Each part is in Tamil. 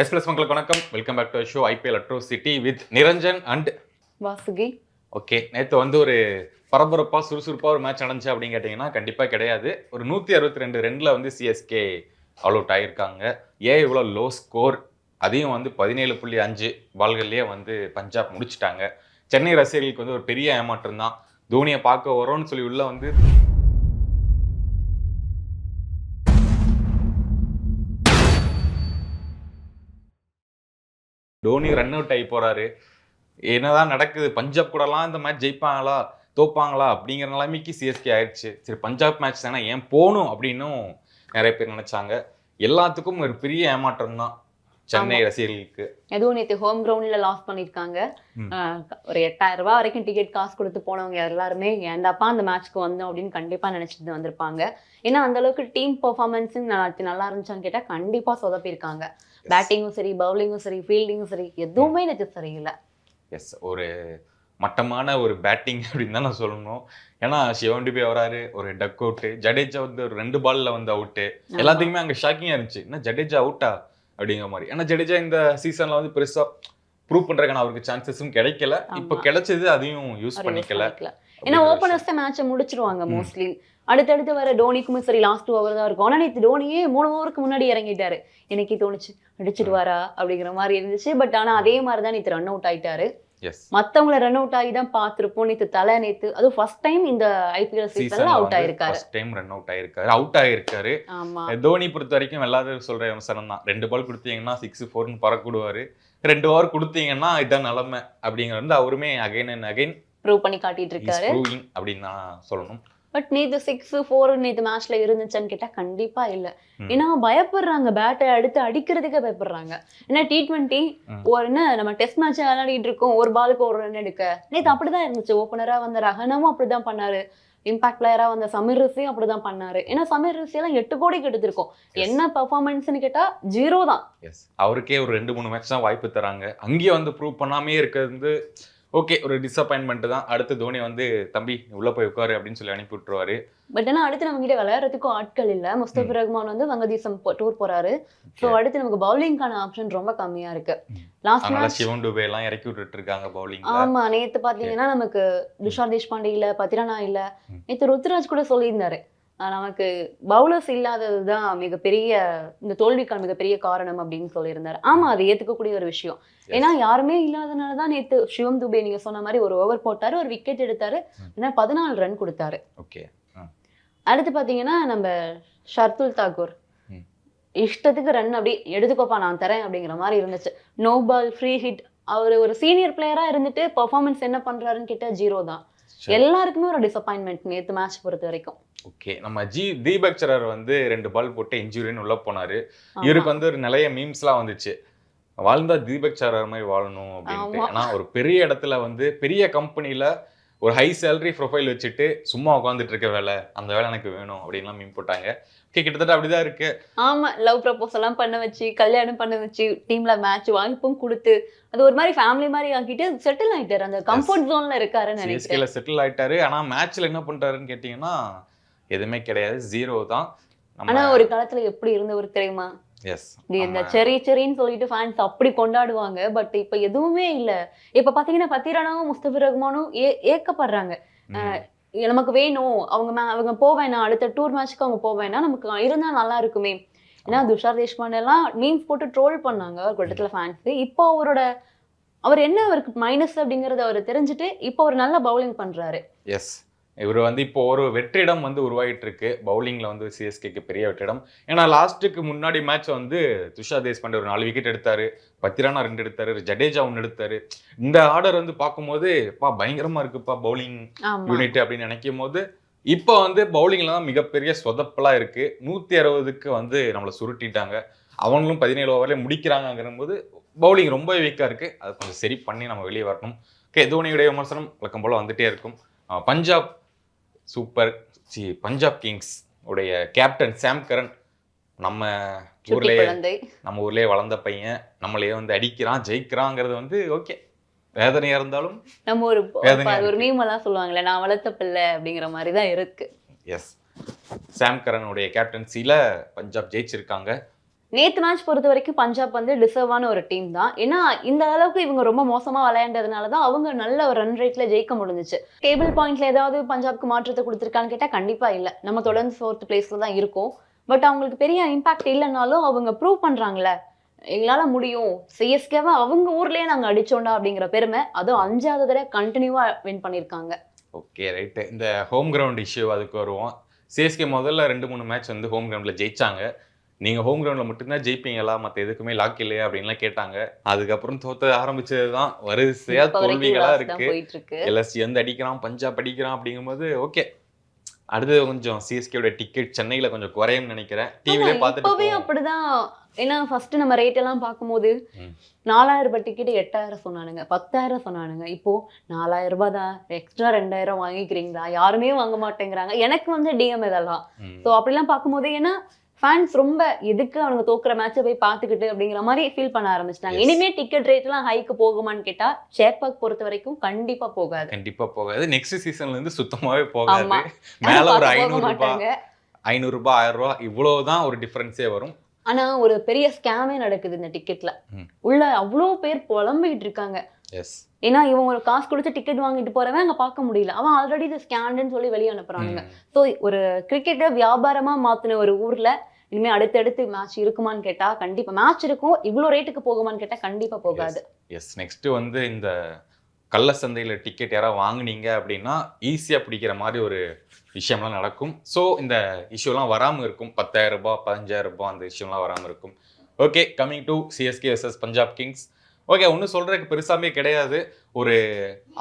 எஸ் பிளஸ் மக்களுக்கு வணக்கம். Welcome back to show IPL atrocity with Niranjan and Vasuki. Okay நேற்று வந்து ஒரு பரபரப்பாக சுறுசுறுப்பாக ஒரு மேட்ச் நடந்துச்சு அப்படின்னு கேட்டிங்கன்னா கண்டிப்பாக கிடையாது. ஒரு நூற்றி அறுபத்தி ரெண்டு ரெண்டில் வந்து சிஎஸ்கே ஆல் அவுட் ஆகியிருக்காங்க ஏன் இவ்வளோ லோ ஸ்கோர் அதையும் வந்து பதினேழு புள்ளி அஞ்சு பால்கள்லேயே வந்து பஞ்சாப் முடிச்சிட்டாங்க. சென்னை ரசிகர்களுக்கு வந்து ஒரு பெரிய ஏமாற்றம் தான். தோனியை பார்க்க வரோன்னு சொல்லி உள்ள வந்து தோனி ரன் அவுட் ஆகி போறாரு. என்னதான் நடக்குது? பஞ்சாப் கூடலாம் இந்த மேட்ச் ஜெயிப்பாங்களா? தோப்பாங்களா? அப்படிங்கிற நிலைமைக்கு சிஎஸ்கே ஆயிடுச்சு. சரி பஞ்சாப் மேட்ச் தானே? ஏன் போகணும்? அப்படின்னும் நிறைய பேர் நினைச்சாங்க. எல்லாத்துக்கும் ஒரு பெரிய ஏமாற்றம் தான் சென்னை ரசிகர்களுக்கு. எதுவும் நேற்று ஹோம் கிரவுண்ட்ல லாஸ். ஆஹ் ஒரு எட்டாயிரம் ரூபாய் வரைக்கும் டிக்கெட் காசு கொடுத்து போனவங்க எல்லாருமே ஏண்டாப்பா அந்த மேட்ச்க்கு வந்தோம் அப்படின்னு கண்டிப்பா நினைச்சிட்டு வந்திருப்பாங்க. ஏன்னா அந்த அளவுக்கு டீம் பெர்ஃபார்மன்ஸ் நல்லா நல்லா இருந்துச்சான்னு கேட்டா கண்டிப்பா சொதப்பிருக்காங்க பேட்டிங்கும் சரி பவுலிங்கும் சரி ஃபீல்டிங்கும் சரி எதுவுமே நேற்று சரியில்லை. எஸ் ஒரு மட்டமான ஒரு பேட்டிங் அப்படின்னு தான் நான் சொல்லணும். ஏன்னா சிவன் டிபே வராரு ஒரு டக் அவுட்டு ஜடேஜா வந்து ஒரு ரெண்டு பால்ல வந்து அவுட்டு எல்லாத்துக்குமே அங்கே ஷாக்கிங்காக இருந்துச்சு. என்ன ஜடேஜா அவுட்டா அப்படிங்கிற மாதிரி. ஏன்னா ஜடேஜா இந்த சீசன்ல வந்து பெருசா ப்ரூவ் பண்றதுக்கான அவருக்கு சான்சஸும் கிடைக்கல. இப்போ. கிடைச்சது அதையும் யூஸ் பண்ணிக்கல. ஏன்னா ஓப்பனர்ஸ் தான் மேட்சை முடிச்சிருவாங்க. மோஸ்ட்லி அடுத்தடுத்து வர டோனிக்குமே சரி லாஸ்ட் டூ ஓவர் தான் இருக்கும். ஆனா நேற்று தோனியே மூணு ஓவருக்கு முன்னாடி இறங்கிட்டாரு. எனக்கே தோணுச்சு அடிச்சிட்டு வாரா அப்படிங்கிற மாதிரி இருந்துச்சு. பட் ஆனா அதே மாதிரி தான் நேற்று ரன் அவுட் ஆயிட்டாரு. மத்தவங்கள ரன் அவுட் ஆகி தான் பார்த்திருப்போம். நேற்று தலை நேத்து அதுவும் ஃபர்ஸ்ட் டைம் இந்த ஐபிஎல் சீசன்ல அவுட் ஆயிருக்காரு. ஃபர்ஸ்ட் டைம் ரன் அவுட் ஆயிருக்காரு. அவுட் ஆயிருக்காரு. ஆமா. தோனி பொறுத்த வரைக்கும் எல்லாரும் சொல்ற விமர்சனம் தான். ரெண்டு பால் கொடுத்தீங்கன்னா சிக்ஸ் ஃபோர்னு பறக்கூடுவாரு. ரெண்டு ஓவர் கொடுத்தீங்கன்னா இதான் நிலைமை அப்படிங்கிறது அவருமே அகைன் அண்ட் அகைன் ப்ரூவ் பண்ணி காட்டிட்டு இருக்காரு. அப்படின்னு தான் சொல்லணும். பட் நேத்து சிக்ஸ் ஃபோர் நேத்து மேட்ச்ல இருந்துச்சான்னு கேட்டா கண்டிப்பா இல்ல. ஏன்னா பயப்படுறாங்க பேட்டை அடுத்து அடிக்கிறதுக்கே பயப்படுறாங்க. ஏன்னா டி டுவெண்ட்டி. ஒரு என்ன நம்ம டெஸ்ட் மேட்ச் விளையாடிட்டு இருக்கோம். ஒரு பாலுக்கு ஒரு ரன் எடுக்க. நேத்து அப்படிதான் இருந்துச்சு. ஓப்பனரா வந்த ரஹனமும் அப்படிதான் பண்ணாரு. இம்பாக்ட் பிளேயரா வந்த சமீர் ரிஷியும் அப்படிதான் பண்ணாரு. ஏன்னா சமீர் ரிஷி எல்லாம் எட்டு கோடிக்கு எடுத்திருக்கோம். என்ன பெர்ஃபார்மன்ஸ்னு கேட்டா ஜீரோ தான். எஸ் அவருக்கே ஒரு ரெண்டு மூணு மேட்ச் தான் வாய்ப்பு தராங்க. அங்கேயே வந்து ப்ரூவ் பண்ணாமே இருக்கிறது ஓகே ஒரு டிசப்பாயின்மெண்ட் தான். அடுத்து தோனி வந்து தம்பி உள்ள போய் உட்காரு அப்படின்னு சொல்லி அனுப்பி விட்டுருவாரு. பட் ஆனா அடுத்து நம்ம கிட்ட விளையாடுறதுக்கும் ஆட்கள் இல்ல. முஸ்தபிர் ரஹ்மான் வந்து வங்கதேசம் டூர் போறாரு. சோ அடுத்து நமக்கு பவுலிங்கான ஆப்ஷன் ரொம்ப கம்மியா இருக்கு. லாஸ்ட் மேட்ச் சிவன் டுபே எல்லாம் இறக்கி விட்டுட்டு இருக்காங்க பவுலிங்ல ஆமா நேத்து பாத்தீங்கன்னா நமக்கு துஷார் தேஷ்பாண்டே இல்ல பத்திரானா இல்ல. நேத்து ருத்ராஜ் கூட சொல்லியிருந்தாரு. நமக்கு பவுலர்ஸ் இல்லாததுதான் மிகப்பெரிய இந்த தோல்விக்கான மிகப்பெரிய காரணம் அப்படின்னு சொல்லியிருந்தாரு. ஆமா அது ஏத்துக்கக்கூடிய ஒரு விஷயம். ஏன்னா யாருமே இல்லாதனால தான் நேத்து சிவம் துபே நீங்க சொன்ன மாதிரி ஒரு ஓவர் போட்டாரு ஒரு விக்கெட் எடுத்தாரு. ஏன்னா பதினாலு ரன் கொடுத்தாரு. ஓகே அடுத்து பாத்தீங்கன்னா நம்ம ஷர்துல் தாக்கூர். இஷ்டத்துக்கு ரன் அப்படி எடுத்துக்கோப்பா நான் தரேன் அப்படிங்கிற மாதிரி இருந்துச்சு. நோ பால் ஃப்ரீ ஹிட் அவர் ஒரு சீனியர் பிளேயரா இருந்துட்டு பெர்ஃபார்மன்ஸ் என்ன பண்றாருன்னு கேட்டா ஜீரோ தான். எல்லாருக்குமே ஒரு டிசப்பாயின்மெண்ட் நேத்து மேட்ச் பொறுத்த வரைக்கும். ஓகே நம்ம ஜி தீபக் சரர் வந்து ரெண்டு பால் போட்டு இன்ஜுரின்னு உள்ள போனாரு. இவருக்கு வந்து ஒரு நிறைய மீம்ஸ்லாம் வந்துச்சு. வாழ்ந்தா தீபக் சரர் மாதிரி வாழணும் அப்படின்ட்டு. ஆனா ஒரு பெரிய இடத்துல வந்து பெரிய கம்பெனில ஒரு ஹை சேலரி ப்ரொஃபைல் வச்சுட்டு சும்மா உட்காந்துட்டு இருக்க வேலை அந்த வேலை எனக்கு வேணும் அப்படின்லாம் மீம் போட்டாங்க. ஓகே கிட்டத்தட்ட அப்படிதான் இருக்கு. ஆமா லவ் ப்ரப்போஸ் எல்லாம் பண்ண வச்சு கல்யாணம் பண்ண வச்சு டீம்ல மேட்ச் வாய்ப்பும் கொடுத்து அது ஒரு மாதிரி ஃபேமிலி மாதிரி ஆக்கிட்டு செட்டில் ஆயிட்டாரு. அந்த கம்ஃபர்ட் ஜோன்ல இருக்காருன்னு நினைக்கிறேன். செட்டில் ஆயிட்டாரு. ஆனா மேட்ச்ல என்ன பண்றாருன்னு கேட்டீங்கன்னா எதுவுமே கிடையாது. ஜீரோ தான். ஆனா ஒரு காலத்துல எப்படி இருந்தவர் தெரியுமா? எஸ் இந்த செரி செரின்னு சொல்லிட்டு ஃபேன்ஸ் அப்படி கொண்டாடுவாங்க. பட் இப்ப எதுவுமே இல்ல. இப்ப பாத்தீங்கன்னா பத்திரானாவும் முஸ்தபிர் ரஹ்மானும் ஏ ஏக்கப்படுறாங்க. நமக்கு வேணும். அவங்க அவங்க போவேணா அடுத்த டூர் மேட்ச்க்கு அவங்க போவேணா நமக்கு இருந்தா நல்லா இருக்குமே. ஏன்னா துஷார் தேஷ்பாண்டே எல்லாம் மீம்ஸ் போட்டு ட்ரோல் பண்ணாங்க. ஒரு இடத்துல ஃபேன்ஸ் இப்போ அவரோட அவர் என்ன அவருக்கு மைனஸ் அப்படிங்கறத அவர் தெரிஞ்சுட்டு இப்போ ஒரு நல்ல பவுலிங் பண்றாரு. எஸ் இவர் வந்து இப்போ ஒரு வெற்றிடம் வந்து உருவாகிட்டு இருக்கு பவுலிங்ல வந்து சிஎஸ்கேக்கு பெரிய வெற்றிடம். ஏன்னா லாஸ்ட்டுக்கு முன்னாடி மேட்ச் வந்து துஷார் தேஷ்பாண்டே ஒரு நாலு விக்கெட் எடுத்தாரு. பத்திரானா ரெண்டு எடுத்தாரு. ஜடேஜா ஒன்று எடுத்தாரு. இந்த ஆர்டர் வந்து பார்க்கும்போது பா பயங்கரமா இருக்குப்பா பவுலிங் யூனிட் அப்படின்னு நினைக்கும் போது இப்போ வந்து பவுலிங்ல தான் மிகப்பெரிய சொதப்பலா இருக்கு. நூத்தி அறுபதுக்கு வந்து நம்மளை சுருட்டிட்டாங்க. அவங்களும் பதினேழு ஓவர்லேயே முடிக்கிறாங்கிற போது பவுலிங் ரொம்ப வீக்கா இருக்கு. அதை கொஞ்சம் சரி பண்ணி நம்ம வெளியே வரணும். ஓகே தோனியுடைய விமர்சனம் வழக்கம் போல வந்துட்டே இருக்கும். Punjab super. C Punjab Kings உடைய கேப்டன் சாம் கரன் நம்ம ஊர்லயே நம்ம ஊர்லயே வளர்ந்த பையன். நம்மளையே வந்து அடிக்கிறான் ஜெயிக்கிறாங்கிறது வந்து ஓகே. வேதனையா இருந்தாலும் நம்ம ஒரு ஒரு. மீம் எல்லாம் சொல்லுவாங்கல்ல நான் வளர்த்த பிள்ளை அப்படிங்கிற மாதிரி தான் இருக்கு. எஸ் சாம் கரனுடைய கேப்டன்சியில் பஞ்சாப் ஜெயிச்சிருக்காங்க. நேத்து மேட்ச் பொறுத்த வரைக்கும் பஞ்சாப் வந்து டிசர்வான ஒரு டீம் தான். ஏன்னா இந்த அளவுக்கு இவங்க ரொம்ப மோசமா விளையாண்டதுனால தான் அவங்க நல்ல ஒரு ரன் ரேட்ல ஜெயிக்க முடிஞ்சிச்சு. டேபிள் பாயிண்ட்ல ஏதாவது பஞ்சாப்க்கு மாற்றத்தை கொடுத்துருக்கான்னு கேட்டா கண்டிப்பா இல்ல. நம்ம தொடர்ந்து ஃபோர்த் பிளேஸ்ல தான் இருக்கோம். பட் அவங்களுக்கு பெரிய இம்பாக்ட் இல்லைனாலும் அவங்க ப்ரூவ் பண்றாங்கல்ல. எங்களால் முடியும். சிஎஸ்கேவை அவங்க ஊர்லேயே நாங்கள் அடிச்சோண்டா அப்படிங்கிற பெருமை அதுவும் அஞ்சாவது தடவை கண்டினியூவாக வின் பண்ணியிருக்காங்க. ஓகே ரைட்டு இந்த ஹோம் கிரவுண்ட் இஷ்யூ அதுக்கு வருவோம். சிஎஸ்கே முதல்ல ரெண்டு மூணு மேட்ச் வந்து ஹோம் கிரவுண்டில் ஜெயிச்சாங்க. நீங்கள் ஹோம் கிரவுண்டில் மட்டும்தான் ஜெயிப்பீங்களா? மற்ற எதுக்குமே லாக் இல்லையா? அப்படின்லாம் கேட்டாங்க. அதுக்கப்புறம் தோத்த ஆரம்பிச்சது தான் வரிசையா இப்ப வரைக்கும் தோல்விகளா loss தான் இருக்கு. போயிட்டு இருக்கு எல்எஸ்சி வந்து அடிக்கிறான் பஞ்சாப் அடிக்கிறான் அப்படிங்கும்போது ஓகே அடுத்து கொஞ்சம் சிஎஸ்கேவோட டிக்கெட் சென்னையில கொஞ்சம் குறையும்னு நினைக்கிறேன். டிவிலே பார்த்துட்டு. அப்படிதான். ஏன்னா ஃபர்ஸ்ட் நம்ம ரேட் எல்லாம் பார்க்கும்போது. நாலாயிரம் ரூபாய் டிக்கெட் எட்டாயிரம் சொன்னானுங்க. பத்தாயிரம் சொன்னானுங்க. இப்போ நாலாயிரம் ரூபாய் தான். எக்ஸ்ட்ரா ரெண்டாயிரம் வாங்கிக்கிறீங்களா? யாருமே வாங்க மாட்டேங்கிறாங்க. எனக்கு வந்து டிஎம் இதெல்லாம். ஸோ அப்படிலாம் பார்க்கும்போது ஏன்னா ஃபேன்ஸ் ரொம்ப எதுக்கு அவனுங்க தோக்குற மேட்சை போய் பார்த்துக்கிட்டு அப்படிங்கிற மாதிரி ஃபீல் பண்ண ஆரம்பிச்சிட்டாங்க. இனிமே டிக்கெட் ரேட்லாம் ஹைக்கு போகுமான்னு கேட்டா சேப்பாக் பொறுத்த வரைக்கும் கண்டிப்பா போகாது. கண்டிப்பா போகாது. நெக்ஸ்ட் சீசன்ல இருந்து சுத்தமாவே போகாது. மேல ஒரு ஐநூறு ரூபாய் ஐநூறு ரூபாய் ஆயிரம் ரூபாய் இவ்வளவுதான் ஒரு டிஃபரன்ஸே வரும். ஆனா ஒரு பெரிய ஸ்கேமே நடக்குது இந்த டிக்கெட்ல. உள்ள அவ்வளோ பேர் புலம்பிக்கிட்டு இருக்காங்க. ஏன்னா இவங்க ஒரு காசு கொடுத்து டிக்கெட் வாங்கிட்டு போறவன் அங்க பார்க்க முடியல. அவன் ஆல்ரெடி இது ஸ்கேண்டுன்னு சொல்லி வெளியே அனுப்புறானுங்க. ஸோ ஒரு கிரிக்கெட்டை வியாபாரமா மாத்தின ஒரு ஊர்ல இனிமே அடுத்தடுத்து மேட்ச் இருக்குமான்னு கேட்டா கண்டிப்பா மேட்ச் இருக்கும். இவ்வளோ ரேட்டுக்கு போகுமான்னு கேட்டா கண்டிப்பா போகாது. எஸ் நெக்ஸ்ட் வந்து இந்த கள்ள சந்தையில டிக்கெட் யாராவது வாங்குனீங்க அப்படின்னா ஈஸியா பிடிக்கிற மாதிரி ஒரு விஷயம்லாம் நடக்கும். ஸோ இந்த இஷ்யூலாம் வராம இருக்கும். பத்தாயிரம் ரூபாய் பதினஞ்சாயிரம் ரூபாய் அந்த இஷ்யூலாம் வராம இருக்கும். ஓகே கம்மிங் டு சிஎஸ்கே எஸ்எஸ் பஞ்சாப் கிங்ஸ் ஓகே ஒன்றும் சொல்றதுக்கு பெருசாமே கிடையாது. ஒரு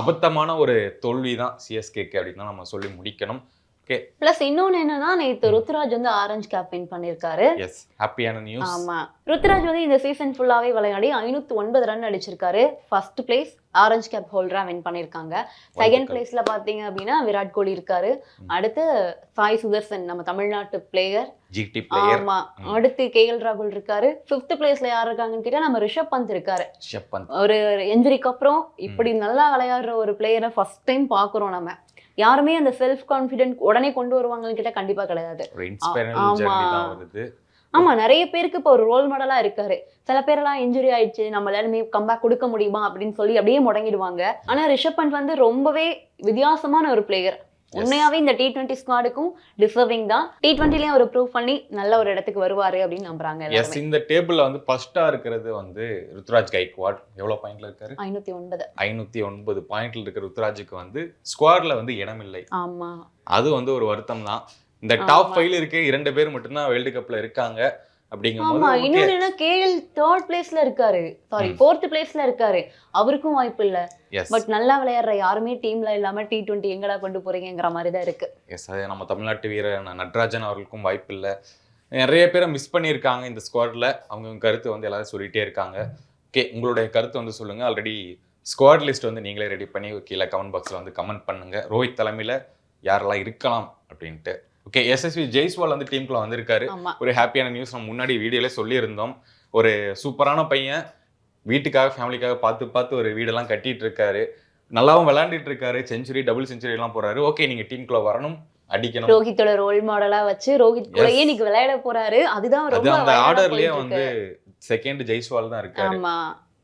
அபத்தமான ஒரு தோல்வி தான் சிஎஸ்கேக்கு அப்படின்னு தான் நம்ம சொல்லி முடிக்கணும். பிளஸ் இன்னொன்னு என்னன்னா நேத்து ருத்ராஜ் வந்து ஆரஞ்சு கேப் வின் பண்ணிருக்காரு எஸ் ஹாப்பியான நியூஸ் ஆமா. ருத்ராஜ் வந்து இந்த சீசன் ஃபுல்லாவே விளையாடி ஐநூத்தி ஒன்பது ரன் அடிச்சிருக்காரு. ஃபர்ஸ்ட் பிளேஸ் ஆரஞ்சு கேப் ஹோல்டரா வின் பண்ணிருக்காங்க செகண்ட். பிளேஸ்ல பாத்தீங்க அப்படின்னா விராட் கோலி இருக்காரு. அடுத்து சாய் சுதர்சன் நம்ம தமிழ்நாட்டு பிளேயர் ஜிடி பிளேயர் ஆமா. அடுத்து கேஎல் ராகுல் இருக்காரு. ஃபிஃப்த் பிளேஸ்ல யார் இருக்காங்கன்னு கேட்டா நம்ம ரிஷப் பந்த் இருக்காரு. ஷப்பன் ஒரு இன்ஜுரிக்கு அப்புறம் இப்படி நல்லா விளையாடுற ஒரு பிளேயரை ஃபர்ஸ்ட் டைம் பாக்குறோம் நம்ம. யாருமே அந்த செல்ஃப் கான்ஃபிடென்ட் உடனே கொண்டு வருவாங்கன்னு கேட்டா கண்டிப்பா கிடையாது. ஆமா. நிறைய பேருக்கு இப்போ ஒரு ரோல் மாடலா இருக்காரு. சில பேரெல்லாம் இன்ஜுரி ஆயிடுச்சு நம்மளால கம்பேக் கொடுக்க முடியுமா அப்படின்னு சொல்லி அப்படியே முடங்கிடுவாங்க. ஆனா ரிஷப் பண்ட் வந்து ரொம்பவே வித்தியாசமான ஒரு பிளேயர் உண்மையாவே இந்த டி டுவெண்ட்டி ஸ்குவாடுக்கும் டிசர்விங் தான். டி டுவெண்ட்டிலையும் அவர் ப்ரூவ் பண்ணி நல்ல ஒரு இடத்துக்கு வருவாரு அப்படின்னு நம்புறாங்க எஸ் இந்த டேபிள்ல வந்து ஃபர்ஸ்டா இருக்கிறது வந்து ருத்ராஜ் கைக்வாட். எவ்வளவு பாயிண்ட்ல இருக்காரு? ஐநூத்தி ஒன்பது. ஐநூத்தி ஒன்பது பாயிண்ட்ல இருக்கிற ருத்ராஜுக்கு வந்து ஸ்குவாட்ல வந்து இடமில்லை. ஆமா. அது வந்து ஒரு வருத்தம் தான் இந்த டாப். ஃபைவ்ல இருக்க இரண்டு பேர் மட்டும்தான் வேர்ல்டு கப்ல இருக்காங்க. அப்படிங்கும்போது. இன்னொன்னு என்ன கேஎல் தேர்ட் பிளேஸ்ல இருக்காரு. சாரி. ஃபோர்த் பிளேஸ்ல இருக்காரு. அவருக்கும் வாய்ப்பு இல்ல. பட் நல்லா விளையாடுற யாருமே டீம்ல இல்லாம டி டுவெண்ட்டி எங்கடா கொண்டு போறீங்கிற மாதிரி தான் இருக்கு. Yes, அது நம்ம தமிழ்நாட்டு வீரர் நட்ராஜன் அவர்களுக்கும் வாய்ப்பு இல்லை. நிறைய பேரை மிஸ் பண்ணியிருக்காங்க இந்த ஸ்குவாட்ல அவங்க கருத்து வந்து எல்லாரும் சொல்லிட்டே இருக்காங்க. ஓகே உங்களுடைய கருத்து வந்து சொல்லுங்க. ஆல்ரெடி ஸ்குவாட் லிஸ்ட் வந்து நீங்களே ரெடி பண்ணி கீழே கமெண்ட் பாக்ஸ்ல வந்து கமெண்ட் பண்ணுங்க. ரோஹித் தலைமையில யாரெல்லாம் இருக்கலாம் அப்படின்ட்டு. ஓகே எஸ்எஸ்வி ஜெய்ஸ்வால் வந்து டீமுக்குள்ள வந்திருக்காரு. ஒரு ஹாப்பியான நியூஸ் நம்ம முன்னாடி வீடியோல சொல்லியிருந்தோம். ஒரு சூப்பரான பையன் வீட்டுக்காக ஃபேமிலிக்காக பார்த்து பார்த்து ஒரு வீடெல்லாம் கட்டிட்டு இருக்காரு நல்லாவும் விளையாண்டுட்டு இருக்காரு செஞ்சுரி டபுள் செஞ்சுரி எல்லாம் போறாரு. ஓகே நீங்க டீமுக்குள்ள வரணும் அடிக்கணும். ரோஹித்தோட ரோல் மாடலா வச்சு ரோஹித் கூடயே. இன்னைக்கு விளையாட போறாரு. அதுதான் ரொம்ப அந்த ஆர்டர்லயே வந்து. செகண்ட் ஜெய்ஸ்வால் தான் இருக்காரு.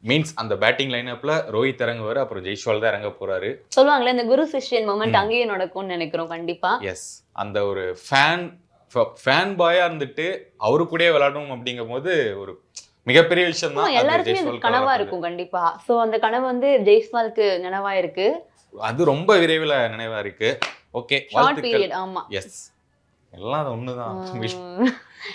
மீன்ஸ் அந்த பேட்டிங் லைனப்ல ரோஹித் இறங்குவாரு அப்புறம் ஜெய்ஸ்வால் தான் இறங்க போறாரு. சொல்லுவாங்களே இந்த குரு சிஷ்யன் மூமெண்ட் ம். அங்கேயே நடக்கும்னு நினைக்கிறோம் கண்டிப்பா. எஸ் அந்த ஒரு ஃபேன் ஃபேன் பாயா இருந்துட்டு அவரு கூடயே விளையாடணும் அப்படிங்கும் போது ஒரு மிகப்பெரிய விஷயம் தான் எல்லாருக்குமே கனவா இருக்கும் கண்டிப்பா. சோ அந்த கனவு வந்து ஜெய்ஸ்வாலுக்கு நினைவா இருக்கு. அது ரொம்ப விரைவில் நினைவா இருக்கு. ஓகே வாழ்த்துக்கள். ஆமா. எஸ் எல்லாம் ஒண்ணுதான்.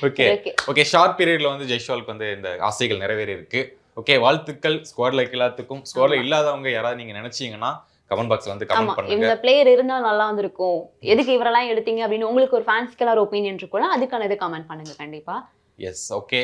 ஓகே. ஓகே ஷார்ட் பீரியட்ல வந்து ஜெய்ஷ்வாலுக்கு வந்து இந்த ஆசைகள் நிறைவேறி இருக்கு ஓகே வாழ்த்துக்கள். ஸ்குவாட்ல எல்லாத்துக்கும். ஸ்குவாட்ல. இல்லாதவங்க யாராவது நீங்க நினைச்சீங்கன்னா கமெண்ட் பாக்ஸ்ல வந்து கமெண்ட் பண்ணுங்க. இந்த பிளேயர் இருந்தா நல்லா இருந்திருக்கும் எதுக்கு இவரெல்லாம் எடுத்தீங்க அப்படின்னு உங்களுக்கு ஒரு ஃபேன்ஸ்க்கு ஒரு ஒப்பீனியன் இருக்கும்ல அதுக்கான இது கமெண்ட் பண்ணுங்க கண்டிப்பா. எஸ் ஓகே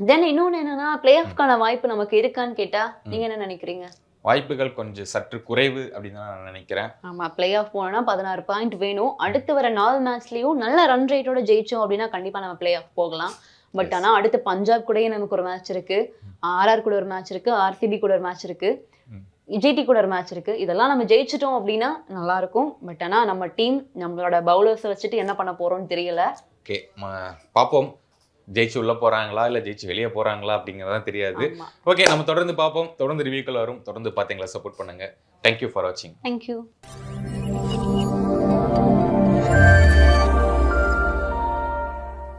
தென் இன்னொன்னு என்னன்னா பிளே ஆஃப்கான வாய்ப்பு நமக்கு இருக்கான்னு கேட்டா நீங்க என்ன நினைக்கிறீங்க? வாய்ப்புகள் கொஞ்சம் சற்று குறைவு அப்படின்னு தான் நான் நினைக்கிறேன். ஆமா பிளே ஆஃப் போனா பதினாறு பாயிண்ட் வேணும். அடுத்து வர நாலு மேட்ச்லயும் நல்ல ரன் ரேட்டோட ஜெயிச்சோம் அப்படின்னா கண்டிப்பா நம்ம பிளே ஆஃப் போகலாம். But Yes. ஆனா அடுத்து பஞ்சாப் கூடயே நமக்கு ஒரு மேட்ச் இருக்கு? ஆர்ஆர் கூட ஒரு மேட்ச் இருக்கு. ஆர்சிபி கூட ஒரு மேட்ச் இருக்கு. ஜிடி கூட ஒரு மேட்ச் இருக்கு. இதெல்லாம் நம்ம ஜெயிச்சிட்டோம் அப்படின்னா நல்லா இருக்கும். பட் ஆனா நம்ம டீம் நம்மளோட பவுலர்ஸை வச்சுட்டு என்ன பண்ண போறோம்னு தெரியல. ஓகே பார்ப்போம் ஜெயிச்சு உள்ள போறாங்களா? இல்ல ஜெயிச்சு வெளியே போறாங்களா? அப்படிங்கறதான் தெரியாது. ஓகே நம்ம தொடர்ந்து பார்ப்போம் தொடர்ந்து ரிவ்யூக்கள் வரும். தொடர்ந்து பார்த்தீங்களா சப்போர்ட் பண்ணுங்க. தேங்க்யூ ஃபார் வாட்சிங் தேங்க்யூ